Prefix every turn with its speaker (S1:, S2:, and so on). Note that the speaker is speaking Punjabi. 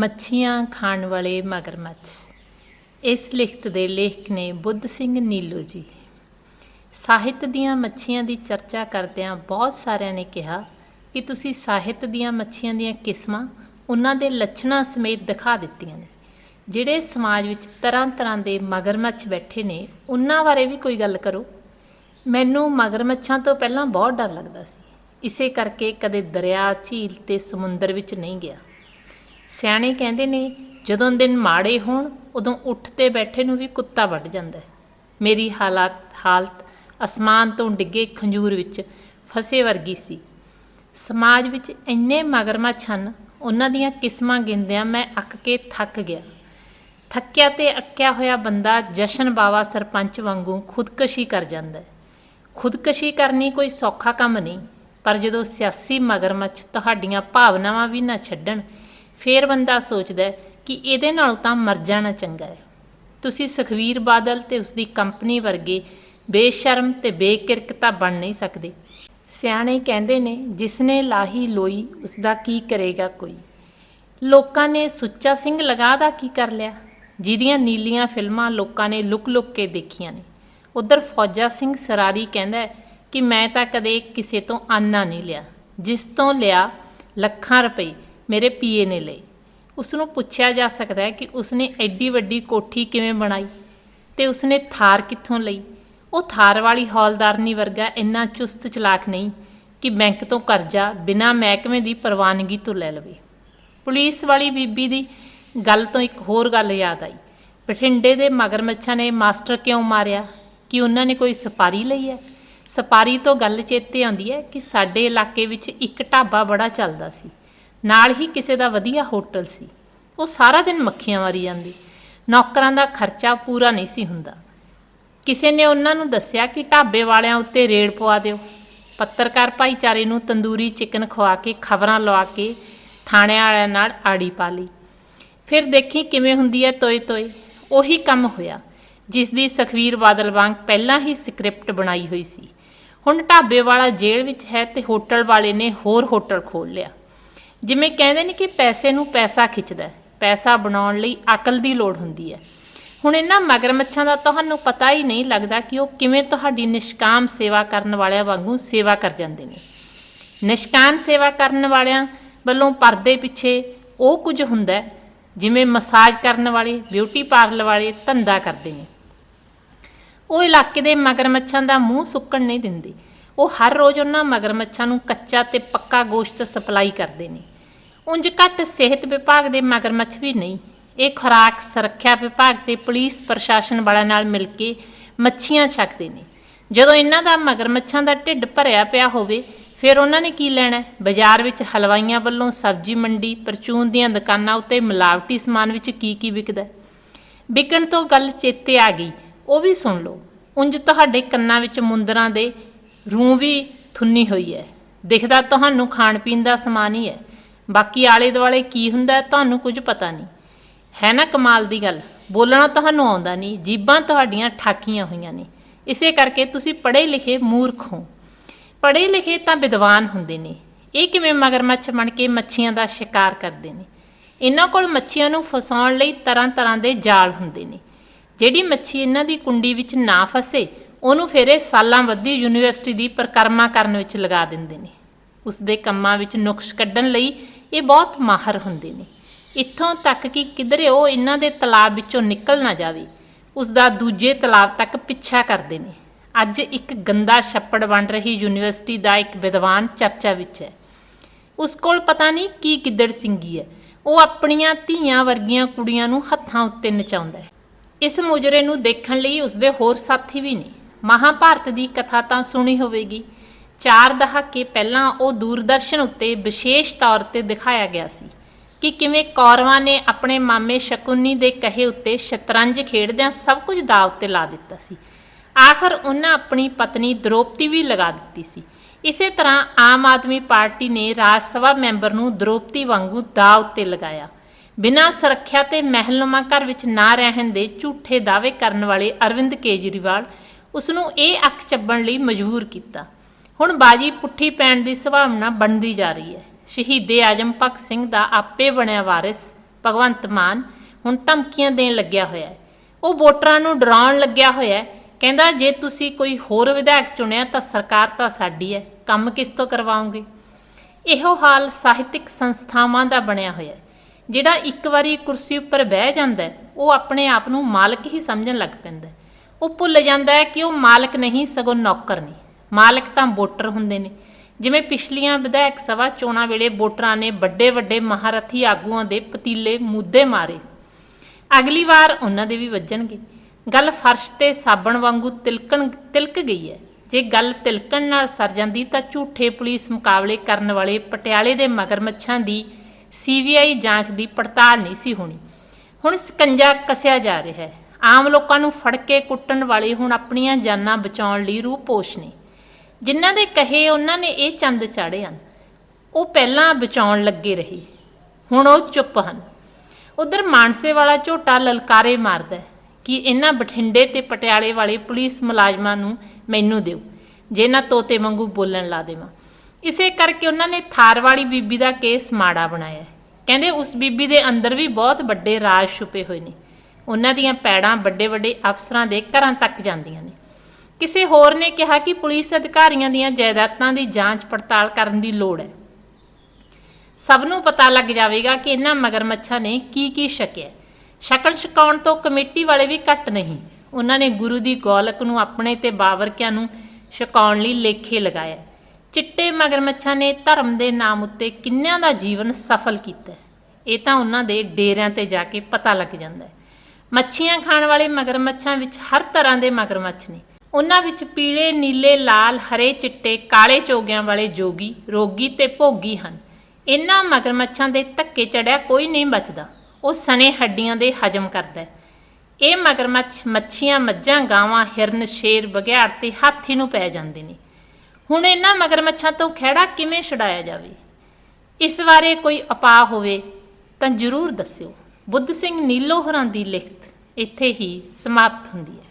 S1: ਮੱਛੀਆਂ ਖਾਣ ਵਾਲੇ ਮਗਰਮੱਛ। ਇਸ ਲਿਖਤ ਦੇ ਲੇਖਕ ਨੇ ਬੁੱਧ ਸਿੰਘ ਨੀਲੋ ਜੀ। ਸਾਹਿਤ ਦੀਆਂ ਮੱਛੀਆਂ ਦੀ ਚਰਚਾ ਕਰਦਿਆਂ ਬਹੁਤ ਸਾਰਿਆਂ ਨੇ ਕਿਹਾ ਕਿ ਤੁਸੀਂ ਸਾਹਿਤ ਦੀਆਂ ਮੱਛੀਆਂ ਦੀਆਂ ਕਿਸਮਾਂ ਉਹਨਾਂ ਦੇ ਲੱਛਣਾਂ ਸਮੇਤ ਦਿਖਾ ਦਿੱਤੀਆਂ ਨੇ। ਜਿਹੜੇ ਸਮਾਜ ਵਿੱਚ ਤਰ੍ਹਾਂ ਤਰ੍ਹਾਂ ਦੇ ਮਗਰਮੱਛ ਬੈਠੇ ਨੇ, ਉਹਨਾਂ ਬਾਰੇ ਵੀ ਕੋਈ ਗੱਲ ਕਰੋ। ਮੈਨੂੰ ਮਗਰਮੱਛਾਂ ਤੋਂ ਪਹਿਲਾਂ ਬਹੁਤ ਡਰ ਲੱਗਦਾ ਸੀ। ਇਸੇ ਕਰਕੇ ਕਦੇ ਦਰਿਆ, ਝੀਲ ਤੇ ਸਮੁੰਦਰ ਵਿੱਚ ਨਹੀਂ ਗਿਆ। ਸਿਆਣੇ ਕਹਿੰਦੇ ਨੇ, ਜਦੋਂ ਦਿਨ ਮਾੜੇ ਹੋਣ, ਉਦੋਂ ਉੱਠ ਤੇ ਬੈਠੇ ਨੂੰ ਵੀ ਕੁੱਤਾ ਵੱਢ ਜਾਂਦਾ ਮੇਰੀ ਹਾਲਾਤ, ਹਾਲਤ ਅਸਮਾਨ ਤੋਂ ਡਿੱਗੇ ਖੰਜੂਰ ਵਿੱਚ ਫਸੇ ਵਰਗੀ ਸੀ। ਸਮਾਜ ਵਿੱਚ ਇੰਨੇ ਮਗਰਮੱਛ ਹਨ, ਉਹਨਾਂ ਦੀਆਂ ਕਿਸਮਾਂ ਗਿਣਦਿਆਂ ਮੈਂ ਅੱਕ ਕੇ ਥੱਕ ਗਿਆ। ਥੱਕਿਆ ਤੇ ਅੱਕਿਆ ਹੋਇਆ ਬੰਦਾ ਜਸ਼ਨ ਬਾਵਾ ਸਰਪੰਚ ਵਾਂਗੂ ਖੁਦਕਸ਼ੀ ਕਰ ਜਾਂਦਾ ਹੈ। ਖੁਦਕਸ਼ੀ ਕਰਨੀ ਕੋਈ ਸੌਖਾ ਕੰਮ ਨਹੀਂ, ਪਰ ਜਦੋਂ ਸਿਆਸੀ ਮਗਰਮੱਛ ਤੁਹਾਡੀਆਂ ਭਾਵਨਾਵਾਂ ਵੀ ਨਾ ਛੱਡਣ ਫੇਰ ਬੰਦਾ ਸੋਚਦਾ ਕਿ ਇਹਦੇ ਨਾਲੋਂ ਤਾਂ ਮਰ ਜਾਣਾ ਚੰਗਾ ਹੈ। ਤੁਸੀਂ ਸੁਖਵੀਰ ਬਾਦਲ ਤੇ ਉਸ ਦੀ ਕੰਪਨੀ ਵਰਗੇ ਬੇਸ਼ਰਮ ਤੇ ਬੇਕਿਰਕਤਾ ਬਣ ਨਹੀਂ ਸਕਦੇ। ਸਿਆਣੇ ਕਹਿੰਦੇ ਨੇ, ਜਿਸਨੇ ਲਾਹੀ ਲੋਈ ਉਸ ਦਾ ਕੀ ਕਰੇਗਾ ਕੋਈ? ਲੋਕਾਂ ਨੇ ਸੁੱਚਾ ਸਿੰਘ ਲਗਾ ਦਾ ਕੀ ਕਰ ਲਿਆ? ਜਿਹਦੀਆਂ ਨੀਲੀਆਂ ਫਿਲਮਾਂ ਲੋਕਾਂ ਨੇ ਲੁਕ-ਲੁਕ ਕੇ ਦੇਖੀਆਂ ਨੇ। ਉਧਰ ਫੌਜਾ ਸਿੰਘ ਸਰਾਰੀ ਕਹਿੰਦਾ ਕਿ ਮੈਂ ਤਾਂ ਕਦੇ ਕਿਸੇ ਤੋਂ ਆਨਾ ਨਹੀਂ ਲਿਆ। ਜਿਸ ਤੋਂ ਲਿਆ ਲੱਖਾਂ ਰੁਪਏ। ਮੇਰੇ ਪੀਏ ਨੇ ਲਈ। ਉਸ ਨੂੰ ਪੁੱਛਿਆ ਜਾ ਸਕਦਾ ਹੈ ਕਿ ਉਸਨੇ ਐਡੀ ਵੱਡੀ ਕੋਠੀ ਕਿਵੇਂ ਬਣਾਈ ਤੇ ਉਸਨੇ ਥਾਰ ਕਿੱਥੋਂ ਲਈ? ਉਹ ਥਾਰ ਵਾਲੀ ਹੌਲਦਾਰਨੀ ਵਰਗਾ ਇੰਨਾ ਚੁਸਤ ਚਲਾਕ ਨਹੀਂ ਕਿ ਬੈਂਕ ਤੋਂ ਕਰਜ਼ਾ ਬਿਨਾਂ ਮਹਿਕਮੇ ਦੀ ਪ੍ਰਵਾਨਗੀ ਤੋਂ ਲੈ ਲਵੇ। ਪੁਲਿਸ ਵਾਲੀ ਬੀਬੀ ਦੀ ਗੱਲ ਤੋਂ ਇੱਕ ਹੋਰ ਗੱਲ ਯਾਦ ਆਈ। ਬਠਿੰਡੇ ਦੇ ਮਗਰਮੱਛਾਂ ਨੇ ਮਾਸਟਰ ਕਿਉਂ ਮਾਰਿਆ? ਕਿ ਉਹਨਾਂ ਨੇ ਕੋਈ ਸਪਾਰੀ ਲਈ ਹੈ? ਸਪਾਰੀ ਤੋਂ ਗੱਲ ਚੇਤੇ ਆਉਂਦੀ ਹੈ ਕਿ ਸਾਡੇ ਇਲਾਕੇ ਵਿੱਚ ਇੱਕ ਢਾਬਾ ਬੜਾ ਚੱਲਦਾ ਸੀ। ਨਾਲ ਹੀ ਕਿਸੇ ਦਾ ਵਧੀਆ ਹੋਟਲ ਸੀ। ਉਹ ਸਾਰਾ ਦਿਨ ਮੱਖੀਆਂ ਮਾਰੀ ਜਾਂਦੀ। ਨੌਕਰਾਂ ਦਾ ਖਰਚਾ ਪੂਰਾ ਨਹੀਂ ਸੀ ਹੁੰਦਾ। ਕਿਸੇ ਨੇ ਉਹਨਾਂ ਨੂੰ ਦੱਸਿਆ ਕਿ ਢਾਬੇ ਵਾਲਿਆਂ ਉੱਤੇ ਰੇਡ ਪਵਾ ਦਿਓ। ਪੱਤਰਕਾਰ ਭਾਈਚਾਰੇ ਨੂੰ ਤੰਦੂਰੀ ਚਿਕਨ ਖਵਾ ਕੇ ਖਬਰਾਂ ਲਵਾ ਕੇ ਥਾਣੇ ਵਾਲਿਆਂ ਨਾਲ ਆੜੀ ਪਾ ਲਈ। ਫਿਰ ਦੇਖੀ ਕਿਵੇਂ ਹੁੰਦੀ ਹੈ ਤੋਏ ਤੋਏ। ਉਹੀ ਕੰਮ ਹੋਇਆ, ਜਿਸ ਦੀ ਸੁਖਵੀਰ ਬਾਦਲ ਵਾਂਗ ਪਹਿਲਾਂ ਹੀ ਸਕ੍ਰਿਪਟ ਬਣਾਈ ਹੋਈ ਸੀ। ਹੁਣ ਢਾਬੇ ਵਾਲਾ ਜੇਲ੍ਹ ਵਿੱਚ ਹੈ ਤੇ ਹੋਟਲ ਵਾਲੇ ਨੇ ਹੋਰ ਹੋਟਲ ਖੋਲ੍ਹ ਲਿਆ। ਜਿਵੇਂ ਕਹਿੰਦੇ ਨੇ ਕਿ ਪੈਸੇ ਨੂੰ ਪੈਸਾ ਖਿੱਚਦਾ ਪੈਸਾ ਬਣਾਉਣ ਲਈ ਅਕਲ ਦੀ ਲੋੜ ਹੁੰਦੀ ਹੈ। ਹੁਣ ਇਹਨਾਂ ਮਗਰਮੱਛਾਂ ਦਾ ਤੁਹਾਨੂੰ ਪਤਾ ਹੀ ਨਹੀਂ ਲੱਗਦਾ ਕਿ ਉਹ ਕਿਵੇਂ ਤੁਹਾਡੀ ਨਿਸ਼ਕਾਮ ਸੇਵਾ ਕਰਨ ਵਾਲਿਆਂ ਵਾਂਗੂ ਸੇਵਾ ਕਰ ਜਾਂਦੇ ਨੇ। ਨਿਸ਼ਕਾਮ ਸੇਵਾ ਕਰਨ ਵਾਲਿਆਂ ਵੱਲੋਂ ਪਰਦੇ ਪਿੱਛੇ ਉਹ ਕੁਝ ਹੁੰਦਾ ਜਿਵੇਂ ਮਸਾਜ ਕਰਨ ਵਾਲੇ ਬਿਊਟੀ ਪਾਰਲਰ ਵਾਲੇ ਧੰਦਾ ਕਰਦੇ ਨੇ। ਉਹ ਇਲਾਕੇ ਦੇ ਮਗਰਮੱਛਾਂ ਦਾ ਮੂੰਹ ਸੁੱਕਣ ਨਹੀਂ ਦਿੰਦੇ। ਉਹ ਹਰ ਰੋਜ਼ ਉਹਨਾਂ ਮਗਰਮੱਛਾਂ ਨੂੰ ਕੱਚਾ ਤੇ ਪੱਕਾ ਗੋਸ਼ਤ ਸਪਲਾਈ ਕਰਦੇ ਨੇ। ਉਂਝ ਘੱਟ ਸਿਹਤ ਵਿਭਾਗ ਦੇ ਮਗਰਮੱਛ ਵੀ ਨਹੀਂ। ਇਹ ਖੁਰਾਕ ਸੁਰੱਖਿਆ ਵਿਭਾਗ ਤੇ ਪੁਲਿਸ ਪ੍ਰਸ਼ਾਸਨ ਵਾਲਿਆਂ ਨਾਲ ਮਿਲ ਕੇ ਮੱਛੀਆਂ ਛਕਦੇ ਨੇ। ਜਦੋਂ ਇਹਨਾਂ ਦਾ ਮਗਰਮੱਛਾਂ ਦਾ ਢਿੱਡ ਭਰਿਆ ਪਿਆ ਹੋਵੇ, ਫਿਰ ਉਹਨਾਂ ਨੇ ਕੀ ਲੈਣਾ? ਬਾਜ਼ਾਰ ਵਿੱਚ ਹਲਵਾਈਆਂ ਵੱਲੋਂ ਸਬਜ਼ੀ ਮੰਡੀ, ਪਰਚੂਨ ਦੀਆਂ ਦੁਕਾਨਾਂ ਉੱਤੇ ਮਿਲਾਵਟੀ ਸਮਾਨ ਵਿੱਚ ਕੀ ਕੀ ਵਿਕਦਾ? ਵਿਕਣ ਤੋਂ ਗੱਲ ਚੇਤੇ ਆ ਗਈ। ਉਹ ਵੀ ਸੁਣ ਲਓ। ਉਂਝ ਤੁਹਾਡੇ ਕੰਨਾਂ ਵਿੱਚ ਮੁੰਦਰਾਂ ਦੇ ਰੂੰ ਵੀ ਥੁੰਨੀ ਹੋਈ ਹੈ। ਦਿਖਦਾ ਤੁਹਾਨੂੰ ਖਾਣ ਪੀਣ ਦਾ ਸਮਾਨ ਹੀ ਹੈ। ਬਾਕੀ ਆਲੇ ਦੁਆਲੇ ਕੀ ਹੁੰਦਾ ਤੁਹਾਨੂੰ ਕੁਝ ਪਤਾ ਨਹੀਂ। ਹੈ ਨਾ ਕਮਾਲ ਦੀ ਗੱਲ। ਬੋਲਣਾ ਤੁਹਾਨੂੰ ਆਉਂਦਾ ਨਹੀਂ। ਜੀਬਾਂ ਤੁਹਾਡੀਆਂ ਠਾਕੀਆਂ ਹੋਈਆਂ ਨੇ। ਇਸੇ ਕਰਕੇ ਤੁਸੀਂ ਪੜ੍ਹੇ ਲਿਖੇ ਮੂਰਖ ਹੋ। ਪੜ੍ਹੇ ਲਿਖੇ ਤਾਂ ਵਿਦਵਾਨ ਹੁੰਦੇ ਨੇ। ਇਹ ਕਿਵੇਂ ਮਗਰਮੱਛ ਬਣ ਕੇ ਮੱਛੀਆਂ ਦਾ ਸ਼ਿਕਾਰ ਕਰਦੇ ਨੇ? ਇਹਨਾਂ ਕੋਲ ਮੱਛੀਆਂ ਨੂੰ ਫਸਾਉਣ ਲਈ ਤਰ੍ਹਾਂ ਤਰ੍ਹਾਂ ਦੇ ਜਾਲ ਹੁੰਦੇ ਨੇ। ਜਿਹੜੀ ਮੱਛੀ ਇਹਨਾਂ ਦੀ ਕੁੰਡੀ ਵਿੱਚ ਨਾ ਫਸੇ, ਉਹਨੂੰ ਫਿਰ ਇਹ ਸਾਲਾਂ ਵੱਧੀ ਯੂਨੀਵਰਸਿਟੀ ਦੀ ਪ੍ਰਕਰਮਾ ਕਰਨ ਵਿੱਚ ਲਗਾ ਦਿੰਦੇ ਨੇ। ਉਸ ਦੇ ਕੰਮਾਂ ਵਿੱਚ ਨੁਕਸ ਕੱਢਣ ਲਈ ਇਹ ਬਹੁਤ ਮਾਹਰ ਹੁੰਦੇ ਨੇ। ਇੱਥੋਂ ਤੱਕ ਕਿ ਕਿਧਰੇ ਉਹ ਇਹਨਾਂ ਦੇ ਤਲਾਬ ਵਿੱਚੋਂ ਨਿਕਲ ਨਾ ਜਾਵੇ, ਉਸ ਦਾ ਦੂਜੇ ਤਲਾਬ ਤੱਕ ਪਿੱਛਾ ਕਰਦੇ ਨੇ। ਅੱਜ ਇੱਕ ਗੰਦਾ ਛੱਪੜ ਬਣ ਰਹੀ ਯੂਨੀਵਰਸਿਟੀ ਦਾ ਇੱਕ ਵਿਦਵਾਨ ਚਰਚਾ ਵਿੱਚ ਹੈ। ਉਸ ਕੋਲ ਪਤਾ ਨਹੀਂ ਕੀ ਗਿੱਦੜ ਸਿੰਗੀ ਹੈ। ਉਹ ਆਪਣੀਆਂ ਧੀਆਂ ਵਰਗੀਆਂ ਕੁੜੀਆਂ ਨੂੰ ਹੱਥਾਂ ਉੱਤੇ ਨਚਾਉਂਦਾ ਹੈ। ਇਸ ਮੁਜਰੇ ਨੂੰ ਦੇਖਣ ਲਈ ਉਸਦੇ ਹੋਰ ਸਾਥੀ ਵੀ ਨੇ। ਮਹਾਭਾਰਤ ਦੀ ਕਥਾ ਤਾਂ ਸੁਣੀ ਹੋਵੇਗੀ। ਚਾਰ ਦਹਾਕੇ ਪਹਿਲਾਂ ਉਹ ਦੂਰਦਰਸ਼ਨ ਉੱਤੇ ਵਿਸ਼ੇਸ਼ ਤੌਰ ਤੇ ਦਿਖਾਇਆ ਗਿਆ ਸੀ ਕਿ ਕਿਵੇਂ ਕੌਰਵਾਂ ਨੇ ਆਪਣੇ ਮਾਮੇ ਸ਼ਕੁਨੀ ਦੇ ਕਹੇ ਉੱਤੇ ਸ਼ਤਰੰਜ ਖੇਡਦਿਆਂ ਸਭ ਕੁਝ ਦਾਅ ਉੱਤੇ ਲਾ ਦਿੱਤਾ ਸੀ। ਆਖਰ ਉਹਨਾਂ ਆਪਣੀ ਪਤਨੀ ਦ੍ਰੋਪਦੀ ਵੀ ਲਗਾ ਦਿੱਤੀ ਸੀ। ਇਸੇ ਤਰ੍ਹਾਂ ਆਮ ਆਦਮੀ ਪਾਰਟੀ ਨੇ ਰਾਜ ਸਭਾ ਮੈਂਬਰ ਨੂੰ ਦ੍ਰੋਪਦੀ ਵਾਂਗੂ ਦਾਅ ਉੱਤੇ ਲਗਾਇਆ। ਬਿਨਾਂ ਸੁਰੱਖਿਆ ਤੇ ਮਹਿਲਨੁਮਾ ਘਰ ਵਿੱਚ ਨਾ ਰਹਿਣ ਦੇ ਝੂਠੇ ਦਾਅਵੇ ਕਰਨ ਵਾਲੇ ਅਰਵਿੰਦ ਕੇਜਰੀਵਾਲ ਉਸ ਨੂੰ ਇਹ ਅੱਖ ਚੱਬਣ ਲਈ ਮਜਬੂਰ ਕੀਤਾ। ਹੁਣ ਬਾਜੀ ਪੁੱਠੀ ਪੈਣ ਦੀ ਸੰਭਾਵਨਾ ਬਣਦੀ ਜਾ ਰਹੀ ਹੈ। ਸ਼ਹੀਦੇ ਆਜਮ ਭਗਤ ਸਿੰਘ ਦਾ ਆਪੇ ਬਣਿਆ ਵਾਰਿਸ, ਭਗਵੰਤ ਮਾਨ ਹੁਣ ਧਮਕੀਆਂ ਦੇਣ ਲੱਗਿਆ ਹੋਇਆ ਹੈ। ਉਹ ਵੋਟਰਾਂ ਨੂੰ ਡਰਾਉਣ ਲੱਗਿਆ ਹੋਇਆ ਹੈ। ਕਹਿੰਦਾ, ਜੇ ਤੁਸੀਂ ਕੋਈ ਹੋਰ ਵਿਧਾਇਕ ਚੁਣਿਆ ਤਾਂ ਸਰਕਾਰ ਤਾਂ ਸਾਡੀ ਹੈ। ਕੰਮ ਕਿਸ ਤੋਂ ਕਰਵਾਉਂਗੇ ਇਹੋ ਹਾਲ ਸਾਹਿਤਿਕ ਸੰਸਥਾਵਾਂ ਦਾ ਬਣਿਆ ਹੋਇਆ ਹੈ। ਜਿਹੜਾ ਇੱਕ ਵਾਰੀ ਕੁਰਸੀ ਉੱਪਰ ਬਹਿ ਜਾਂਦਾ ਉਹ ਆਪਣੇ ਆਪ ਨੂੰ ਮਾਲਕ ਹੀ ਸਮਝਣ ਲੱਗ ਪੈਂਦਾ ਉਹ ਭੁੱਲ ਜਾਂਦਾ ਹੈ ਕਿ ਉਹ ਮਾਲਕ ਨਹੀਂ, ਸਗੋਂ ਨੌਕਰ ਨੇ। ਮਾਲਕ ਤਾਂ ਵੋਟਰ ਹੁੰਦੇ ਨੇ। ਜਿਵੇਂ ਪਿਛਲੀਆਂ ਵਿਧਾਇਕ ਸਭਾ ਚੋਣਾਂ ਵੇਲੇ ਵੋਟਰਾਂ ਨੇ ਵੱਡੇ ਵੱਡੇ ਮਹਾਰਥੀ ਆਗੂਆਂ ਦੇ ਪਤੀਲੇ ਮੁੱਦੇ ਮਾਰੇ। ਅਗਲੀ ਵਾਰ ਉਹਨਾਂ ਦੇ ਵੀ ਵੱਜਣਗੇ। ਗੱਲ ਫਰਸ਼ ਤੇ ਸਾਬਣ ਵਾਂਗੂ ਤਿਲਕਣ, ਤਿਲਕ ਗਈ ਹੈ। ਜੇ ਗੱਲ ਤਿਲਕਣ ਨਾਲ ਸਰ ਜਾਂਦੀ ਤਾਂ ਝੂਠੇ ਪੁਲਿਸ ਮੁਕਾਬਲੇ ਕਰਨ ਵਾਲੇ ਪਟਿਆਲੇ ਦੇ ਮਗਰਮੱਛਾਂ ਦੀ ਸੀਬੀਆਈ ਜਾਂਚ ਦੀ ਪੜਤਾਲ ਨਹੀਂ ਸੀ ਹੋਣੀ। ਹੁਣ ਸਕੰਜਾ ਕੱਸਿਆ ਜਾ ਰਿਹਾ ਹੈ। ਆਮ ਲੋਕਾਂ ਨੂੰ ਫੜ ਕੇ ਕੁੱਟਣ ਵਾਲੇ ਹੁਣ ਆਪਣੀਆਂ ਜਾਨਾਂ ਬਚਾਉਣ ਲਈ ਰੂਪੋਸ਼ ਨੇ। ਜਿਨ੍ਹਾਂ ਦੇ ਕਹੇ ਉਹਨਾਂ ਨੇ ਇਹ ਚੰਦ ਚਾੜੇ ਹਨ, ਉਹ ਪਹਿਲਾਂ ਬਚਾਉਣ ਲੱਗੇ ਰਹੇ, ਹੁਣ ਉਹ ਚੁੱਪ ਹਨ। ਉਧਰ ਮਾਨਸੇ ਵਾਲਾ ਝੋਟਾ ਲਲਕਾਰੇ ਮਾਰਦਾ ਕਿ ਇਹਨਾਂ ਬਠਿੰਡੇ ਤੇ ਪਟਿਆਲੇ ਵਾਲੇ ਪੁਲਿਸ ਮੁਲਾਜ਼ਮਾਂ ਨੂੰ ਮੈਨੂੰ ਦਿਓ, ਜੇ ਨਾ ਤੋਤੇ ਵਾਂਗੂ ਬੋਲਣ ਲਾ ਦੇਵਾਂ। ਇਸੇ ਕਰਕੇ ਉਹਨਾਂ ਨੇ ਥਾਰ ਵਾਲੀ ਬੀਬੀ ਦਾ ਕੇਸ ਮਾੜਾ ਬਣਾਇਆ ਕਹਿੰਦੇ ਉਸ ਬੀਬੀ ਦੇ ਅੰਦਰ ਵੀ ਬਹੁਤ ਵੱਡੇ ਰਾਜ ਛੁਪੇ ਹੋਏ ਨੇ। ਉਹਨਾਂ ਦੀਆਂ ਪੈੜਾਂ ਵੱਡੇ ਵੱਡੇ ਅਫਸਰਾਂ ਦੇ ਘਰਾਂ ਤੱਕ ਜਾਂਦੀਆਂ ਨੇ। ਕਿਸੇ ਹੋਰ ਨੇ ਕਿਹਾ ਕਿ ਪੁਲਿਸ ਅਧਿਕਾਰੀਆਂ ਦੀਆਂ ਜਾਇਦਾਦਾਂ ਦੀ ਜਾਂਚ ਪੜਤਾਲ ਕਰਨ ਦੀ ਲੋੜ ਹੈ। ਸਭ ਨੂੰ ਪਤਾ ਲੱਗ ਜਾਵੇਗਾ ਕਿ ਇਹਨਾਂ ਮਗਰਮੱਛਾਂ ਨੇ ਕੀ ਕੀ ਛਕਿਆ ਸ਼ਕਲ ਛਕਾਉਣ ਤੋਂ ਕਮੇਟੀ ਵਾਲੇ ਵੀ ਘੱਟ ਨਹੀਂ। ਉਹਨਾਂ ਨੇ ਗੁਰੂ ਦੀ ਗੋਲਕ ਨੂੰ ਆਪਣੇ ਤੇ ਬਾਵਰਕਿਆਂ ਨੂੰ ਛਕਾਉਣ ਲਈ ਲੇਖੇ ਲਗਾਇਆ ਚਿੱਟੇ ਮਗਰਮੱਛਾਂ ਨੇ ਧਰਮ ਦੇ ਨਾਮ ਉੱਤੇ ਕਿੰਨਿਆਂ ਦਾ ਜੀਵਨ ਸਫਲ ਕੀਤਾ ਇਹ ਤਾਂ ਉਹਨਾਂ ਦੇ ਡੇਰਿਆਂ ਤੇ ਜਾ ਕੇ ਪਤਾ ਲੱਗ ਜਾਂਦਾ ਹੈ। ਮੱਛੀਆਂ ਖਾਣ ਵਾਲੇ ਮਗਰਮੱਛਾਂ ਵਿੱਚ ਹਰ ਤਰ੍ਹਾਂ ਦੇ ਮਗਰਮੱਛ ਨੇ। ਉਹਨਾਂ ਵਿੱਚ ਪੀਲੇ, ਨੀਲੇ, ਲਾਲ, ਹਰੇ ਚਿੱਟੇ, ਕਾਲੇ ਚੋਗਿਆਂ ਵਾਲੇ ਜੋਗੀ, ਰੋਗੀ ਤੇ ਭੋਗੀ ਹਨ। ਇਹਨਾਂ ਮਗਰਮੱਛਾਂ ਦੇ ਧੱਕੇ ਚੜਿਆ ਕੋਈ ਨਹੀਂ ਬਚਦਾ। ਉਹ ਸਣੇ ਹੱਡੀਆਂ ਦੇ ਹਜਮ ਕਰਦਾ ਹੈ। ਇਹ ਮਗਰਮੱਛ ਮੱਛੀਆਂ, ਮੱਝਾਂ, ਗਾਵਾਂ, ਹਿਰਨ, ਸ਼ੇਰ ਬਗਿਆੜ ਤੇ ਹਾਥੀ ਨੂੰ ਪੈ ਜਾਂਦੇ ਨੇ। ਹੁਣ ਇਹਨਾਂ ਮਗਰਮੱਛਾਂ ਤੋਂ ਖਹਿੜਾ ਕਿਵੇਂ ਛੁਡਾਇਆ ਜਾਵੇ? ਇਸ ਬਾਰੇ ਕੋਈ ਉਪਾਅ ਹੋਵੇ ਤਾਂ ਜ਼ਰੂਰ ਦੱਸਿਓ। ਬੁੱਧ ਸਿੰਘ ਨੀਲੋ ਹੋਰਾਂ ਦੀ ਲਿਖਤ ਇੱਥੇ ਹੀ ਸਮਾਪਤ ਹੁੰਦੀ ਹੈ।